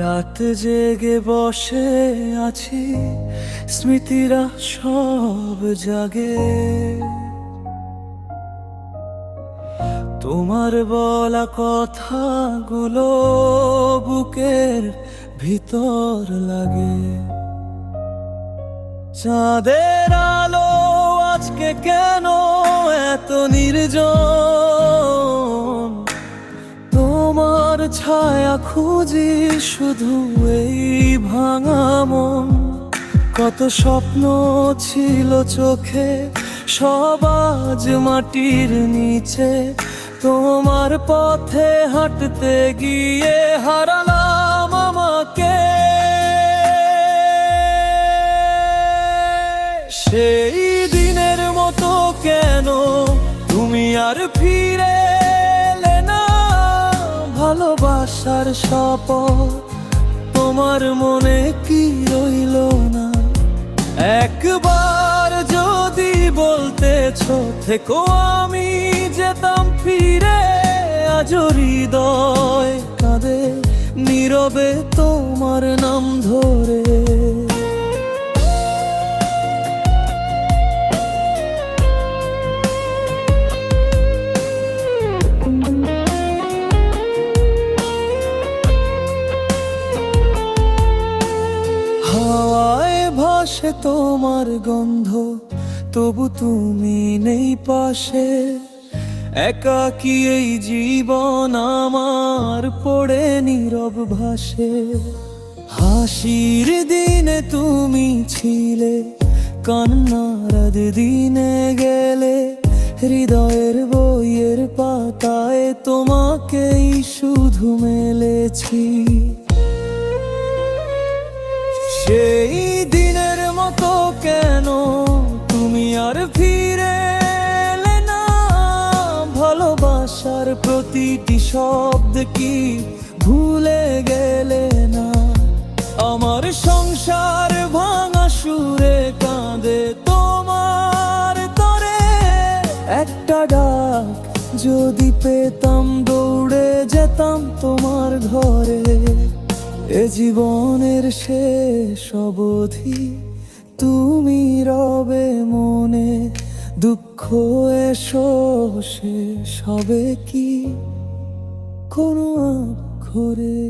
রাত জেগে বসে আছি, স্মৃতিরা সব জাগে। তোমার বলা কথাগুলো বুকের ভিতর লাগে। চাঁদের আলো আজকে কেন এত নির্জন? ছায়া খুঁজি শুধু এই ভাঙা মন? কত স্বপ্ন ছিল চোখে সবাজ মাটির নিচে। তোমার পথে হাঁটতে গিয়ে হারালাম আমাকে। সেই দিনের মতো কেন তুমি আর ফিরে ভালোবাসার শপথ, তোমার মনে কি রইল না? একবার যদি বলতেছ, থেকো আমি যেতাম ফিরে আজ হৃদয় কাঁদে নীরবে তোমার নাম ধরে। ভাসে তোমার গন্ধ, তবু তুমি নেই পাশে। একাকি এই জীবন আমার পড়ে নীরব ভাসে। হাসির দিনে তুমি ছিলে, কান্নার দিনে গেলে। হৃদয়ের বইয়ের পাতায় তোমাকেই শুধু মেলেছি। সেই মতো কেন তুমি আর ফিরে এলে না? ভালোবাসার প্রতিটি শব্দ কি ভুলে গেলে না? আমার সংসার ভাঙা সুরে কাঁদে তোমার তরে। একটা ডাক যদি পেতাম, দৌড়ে যেতাম তোমার ঘরে। এ জীবনের শেষ অবধি তুমি রবে মনে দুঃখ এসো শেষ হবে কি কোনো ঘরে